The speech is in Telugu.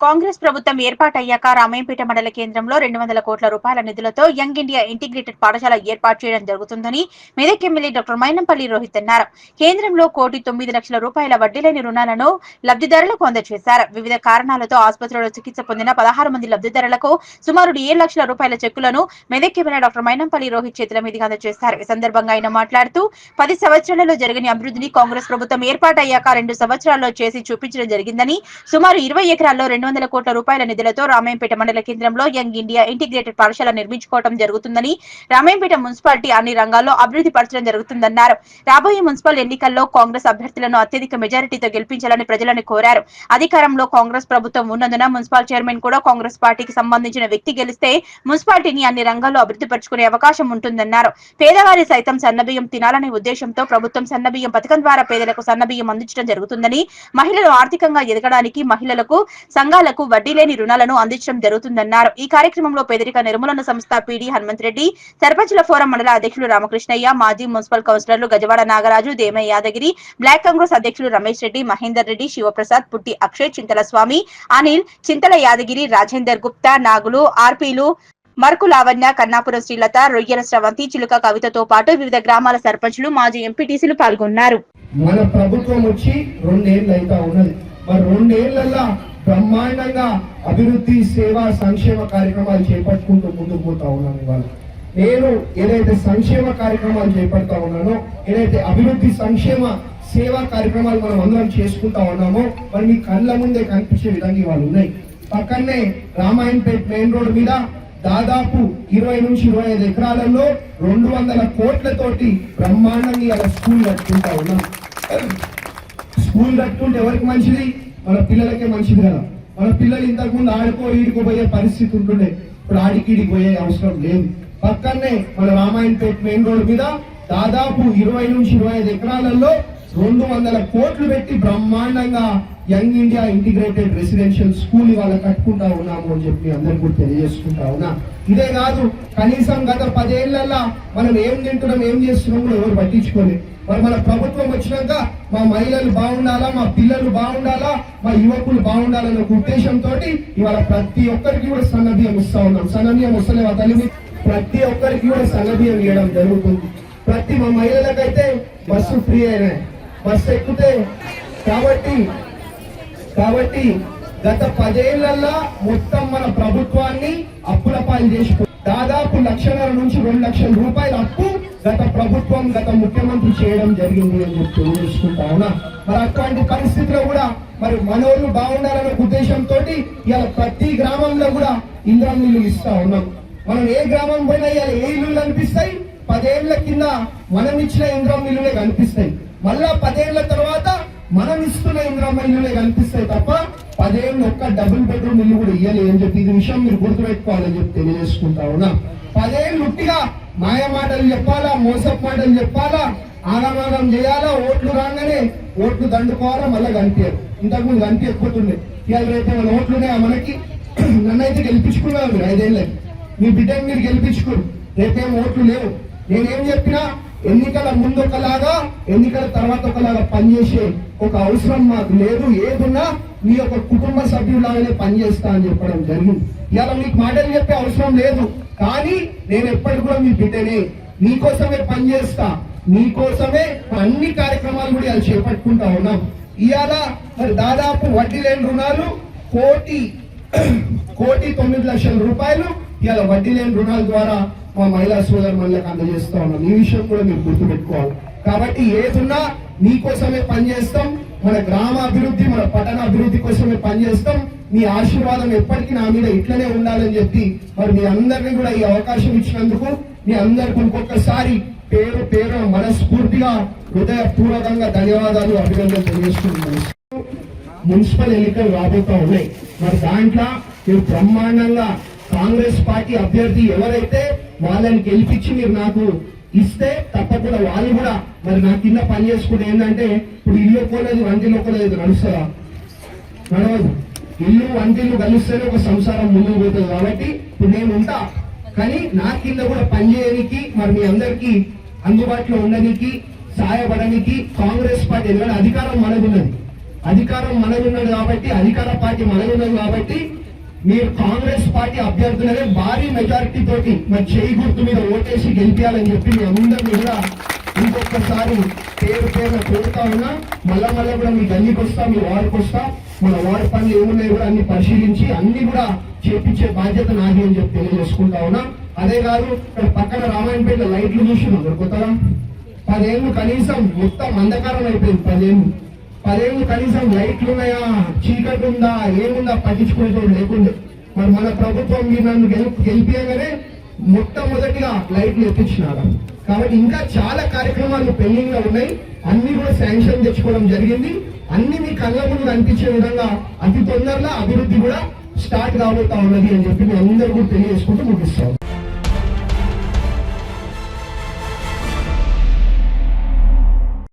కాంగ్రెస్ ప్రభుత్వం ఏర్పాటయ్యాక రామాయంపేట మండల కేంద్రంలో రెండు వందల కోట్ల రూపాయల నిధులతో యంగ్ ఇండియా ఇంటిగ్రేటెడ్ పాఠశాల ఏర్పాటు చేయడం జరుగుతుందని మెదక్ ఎమ్మెల్యే డాక్టర్ మైనంపల్లి రోహిత్ అన్నారు. కేంద్రంలో కోటి తొమ్మిది లక్షల రూపాయల వడ్డీ లేని రుణాలను లబ్ధిదారులకు అందజేశారు. వివిధ కారణాలతో ఆసుపత్రిలో చికిత్స పొందిన పదహారు మంది లబ్ధిదారులకు సుమారు ఏడు లక్షల రూపాయల చెక్కులను మెదక్ ఎమ్మెల్యే డాక్టర్ మైనంపల్లి రోహిత్ చేతుల మీదుగా అందజేశారు. ఈ సందర్భంగా ఆయన మాట్లాడుతూ పది సంవత్సరాలలో జరిగిన అభివృద్ధిని కాంగ్రెస్ ప్రభుత్వం ఏర్పాటయ్యాక రెండు సంవత్సరాల్లో చేసి చూపించడం జరిగిందని సుమారు ఇరవై ఎకరాల్లో రెండు వందల కోట్ల రూపాయల నిధులతో రామాయంపేట మండల కేంద్రంలో యంగ్ ఇండియా ఇంటిగ్రేటెడ్ పాఠశాల నిర్మించుకోవడం జరుగుతుందని రామాయంపేట మున్సిపాలిటీ అన్ని రంగాల్లో అభివృద్ధి పరచడం జరుగుతుందన్నారు. రాబోయే మున్సిపల్ ఎన్నికల్లో కాంగ్రెస్ అభ్యర్థులను అత్యధిక మెజారిటీతో గెలిపించాలని ప్రజలను కోరారు. అధికారంలో కాంగ్రెస్ ప్రభుత్వం ఉన్నందున మున్సిపల్ చైర్మన్ కూడా కాంగ్రెస్ పార్టీకి సంబంధించిన వ్యక్తి గెలిస్తే మున్సిపాలిటీని అన్ని రంగాల్లో అభివృద్ధి పరుచుకునే అవకాశం ఉంటుందన్నారు. పేదవారి సైతం సన్నబియ్యం తినాలనే ఉద్దేశంతో ప్రభుత్వం సన్నబియ్యం పథకం ద్వారా పేదలకు సన్నబియ్యం అందించడం జరుగుతుందని మహిళలు ఆర్థికంగా ఎదగడానికి మహిళలకు సంఘాలకు వడ్డీ లేని రుణాలను అందించడం జరుగుతుందన్నారు. ఈ కార్యక్రమంలో పేదరిక నిర్మూలన సంస్థ పీడీ హనుమంత్ రెడ్డి సర్పంచుల ఫోరం మండల అధ్యక్షులు రామకృష్ణయ్య మాజీ మున్సిపల్ కౌన్సిలర్లు గజవాడ నాగరాజు దేమయ్య యాదగిరి బ్లాక్ కాంగ్రెస్ అధ్యక్షులు రమేష్ రెడ్డి మహేందర్ రెడ్డి శివప్రసాద్ పుట్టి అక్షయ్ చింతల స్వామి అనిల్ చింతల యాదగిరి రాజేందర్ గుప్తా నాగులు ఆర్పీలు మరకు లావణ్య కన్నాపురం శ్రీలత రొయ్యల స్రవంతి చిలుక కవితతో పాటు వివిధ గ్రామాల సర్పంచులు మాజీ ఎంపీటీసీలు పాల్గొన్నారు. మన ప్రభుత్వం వచ్చి రెండేళ్ళు అయితా ఉన్నది. మరి రెండేళ్ళలో బ్రహ్మాండంగా అభివృద్ధి సేవా సంక్షేమ కార్యక్రమాలు చేపట్టుకుంటూ ముందుకు పోతా ఉన్నాను ఇవాళ. నేను ఏదైతే సంక్షేమ కార్యక్రమాలు చేపడతా ఉన్నానో ఏదైతే అభివృద్ధి సంక్షేమ సేవా కార్యక్రమాలు మనం అందరం చేసుకుంటా ఉన్నామో మరి మీ కళ్ళ ముందే కనిపించే విధంగా ఇవాళ ఉన్నాయి. పక్కనే రామాయణపేట్ మెయిన్ రోడ్ మీద దాదాపు ఇరవై నుంచి ఇరవై ఐదు ఎకరాలలో రెండు వందల కోట్లతోటి బ్రహ్మాండంగా ఇలా స్కూల్ కట్టుకుంటా ఉన్నాం. స్కూల్ కట్టుకుంటే ఎవరికి మంచిది? మన పిల్లలకే మంచిది కదా మన పిల్లలు ఇంతకు ముందు ఆడుకో ఈడుకోపోయే పరిస్థితి ఉంటుండే. ఇప్పుడు ఆడికిడికి పోయే అవసరం లేదు. పక్కనే మన రామాయణపేట మెయిన్ రోడ్ మీద దాదాపు ఇరవై నుంచి ఇరవై ఐదు ఎకరాలలో రెండు వందల కోట్లు పెట్టి బ్రహ్మాండంగా young India integrated residential school ఇవాళ కట్టుకుంటా ఉన్నాము అని చెప్పి అందరికి కూడా తెలియజేసుకుంటా ఉన్నా. ఇదే కాదు కనీసం గత పదేళ్ళలో మనం ఏం తింటున్నాం ఏం చేస్తున్నాం కూడా ఎవరు పట్టించుకోలేదు. మరి మన ప్రభుత్వం వచ్చినాక మా మహిళలు బాగుండాలా మా పిల్లలు బాగుండాలా మా యువకులు బాగుండాలనే ఒక ఉద్దేశంతో ఇవాళ ప్రతి ఒక్కరికి కూడా సన్నబియ్యం ఇస్తా ఉన్నాం. సన్నబియ్యం వస్తలేవా తల్లి? ప్రతి ఒక్కరికి కూడా సన్నబియ్యం ఇవ్వడం జరుగుతుంది. ప్రతి మా మహిళలకైతే బస్సు ఫ్రీ అయినాయి. బస్సు ఎక్కితే కాబట్టి కాబట్టి గత పదేళ్ళలో మొత్తం మన ప్రభుత్వాన్ని అప్పుల పాలు చేసి దాదాపు లక్షన్నర నుంచి రెండు లక్షల రూపాయల అప్పు గత ప్రభుత్వం గత ముఖ్యమంత్రి చేయడం జరిగింది అని చెప్పి తెలియజేసుకుంటా ఉన్నా. మరి అటువంటి పరిస్థితిలో కూడా మరి మనోళ్ళు బాగుండాలనే ఉద్దేశంతో ఇలా ప్రతి గ్రామంలో కూడా ఇంద్రం ఇల్లు ఇస్తా ఉన్నాం. మనం ఏ గ్రామం పోయినా ఇవాళ ఏ ఇల్లు అనిపిస్తాయి? పదేళ్ళ కింద మనం ఇచ్చిన ఇంద్రం ఇల్లులే కనిపిస్తాయి. మళ్ళా పదేళ్ళ తర్వాత మనం ఇస్తున్న ఇంద్రమ్మ ఇల్లులే కనిపిస్తాయి తప్ప పదేళ్ళు ఒక్క డబుల్ బెడ్రూమ్ ఇల్లు కూడా ఇయ్యాలి అని చెప్పి ఇది విషయం మీరు గుర్తుపెట్టుకోవాలని చెప్పి తెలియజేసుకుంటా ఉన్నా. పదేళ్ళు ఉట్టిగా మాయ మాటలు చెప్పాలా మోసపు మాటలు చెప్పాలా ఆగమాగం చేయాలా ఓట్లు రాగానే ఓట్లు దండుకోవాలా మళ్ళీ కనిపించారు ఇంతకుముందు కనిపించకపోతుండే ఇవాళ రేపు మన ఓట్లున్నాయా మనకి? నన్నైతే గెలిపించుకున్నారు మీరు ఐదేళ్ళకి. మీ బిడ్డని మీరు గెలిపించుకోరు. రేపేం ఓట్లు లేవు. నేనేం చెప్పినా ఎన్నికల ముందు ఒకలాగా ఎన్నికల తర్వాత ఒకలాగా పనిచేసే ఒక అవసరం మాకు లేదు. ఏదున్నా మీ యొక్క కుటుంబ సభ్యులాగానే పనిచేస్తా అని చెప్పడం జరిగింది. ఇలా మీకు మాటలు చెప్పే అవసరం లేదు. కానీ నేను ఎప్పటికి కూడా మీ బిడ్డనే. నీకోసమే పనిచేస్తా. నీకోసమే అన్ని కార్యక్రమాలు కూడా ఇలా చేపట్టుకుంటా ఉన్నాం. ఇవాళ మరి దాదాపు వడ్డీ లేని రుణాలు కోటి కోటి తొమ్మిది లక్షల రూపాయలు ఇలా వడ్డీ లేని రుణాల ద్వారా మా మహిళా సోదరు మనలకు అందజేస్తా ఉన్నాం. ఈ విషయం కూడా మీరు గుర్తుపెట్టుకోవాలి. కాబట్టి ఏదున్నా మీకోసమే పనిచేస్తాం. మన గ్రామాభివృద్ధి మన పట్టణ అభివృద్ధి కోసమే పనిచేస్తాం. మీ ఆశీర్వాదం ఎప్పటికీ నా మీద ఇట్లనే ఉండాలని చెప్పి మరి మీ అందరినీ కూడా ఈ అవకాశం ఇచ్చినందుకు మీ అందరికి ఇంకొకసారి పేరు పేరు మనస్ఫూర్తిగా హృదయపూర్వకంగా ధన్యవాదాలు అభినందనలు తెలియజేస్తున్నాను. మున్సిపల్ ఎన్నికలు రాబోతా ఉన్నాయి. మరి దాంట్లో మీరు బ్రహ్మాండంగా కాంగ్రెస్ పార్టీ అభ్యర్థి ఎవరైతే వాళ్ళని గెలిపించి మీరు నాకు ఇస్తే తప్పకుండా వాళ్ళు కూడా మరి నా కింద పని చేసుకుంటే ఏంటంటే ఇప్పుడు ఇల్లు ఒక్కలేదు వంటిల్లు ఒక్కలేదు నడుస్తుందా? నడవదు. ఇల్లు వంటిల్లు కలిస్తేనే ఒక సంసారం ముందుకు పోతుంది కాబట్టి ఇప్పుడు నేను ఉంటా. కానీ నా కింద కూడా పనిచేయడానికి మరి మీ అందరికీ అందుబాటులో ఉండడానికి సహాయపడడానికి కాంగ్రెస్ పార్టీ ఎందుకంటే అధికారం మనది ఉన్నది. అధికారం మనది ఉన్నది కాబట్టి అధికార పార్టీ మనది ఉన్నది కాబట్టి మీరు కాంగ్రెస్ పార్టీ అభ్యర్థులనే భారీ మెజారిటీ తోటి మరి చేయి గుర్తు మీద ఓటేసి గెలిపించాలని చెప్పి మీ అందరినీ కూడా ఇంకొకసారి పేరు పేరు కోరుతా ఉన్నా. మళ్ళా మళ్ళీ కూడా మీ గల్లీకి వస్తా మీ వార్డుకి వస్తా. మన వార్డు పనులు ఏమున్నాయి కూడా అన్ని పరిశీలించి అన్ని కూడా చేపించే బాధ్యత నాది అని చెప్పి తెలియజేసుకుంటా ఉన్నా. అదే కాదు ఇక్కడ పక్కన రామాయణపేట లైట్లు చూసినాం ఇక్కడ కొత్తగా? పదేళ్ళు కనీసం మొత్తం అంధకారం అయిపోయింది పదేళ్ళు. పదేళ్ళు కనీసం లైట్లు ఉన్నాయా? చీకటి ఉందా? ఏముందా? పట్టించుకునేటోడు లేకుండే. మరి మన ప్రభుత్వం మీరు నన్ను గెలుపు గెలిపియగానే మొట్టమొదటిగా లైట్లు ఎత్తించినారు. కాబట్టి ఇంకా చాలా కార్యక్రమాలు పెండింగ్లో ఉన్నాయి. అన్ని కూడా శాంక్షన్ తెచ్చుకోవడం జరిగింది. అన్ని మీ కళ్ళ ముందు అనిపించే విధంగా అతి తొందరలో అభివృద్ధి కూడా స్టార్ట్ కాబోతా ఉన్నది అని చెప్పి మీ అందరూ కూడా తెలియజేసుకుంటూ ముగిస్తాం.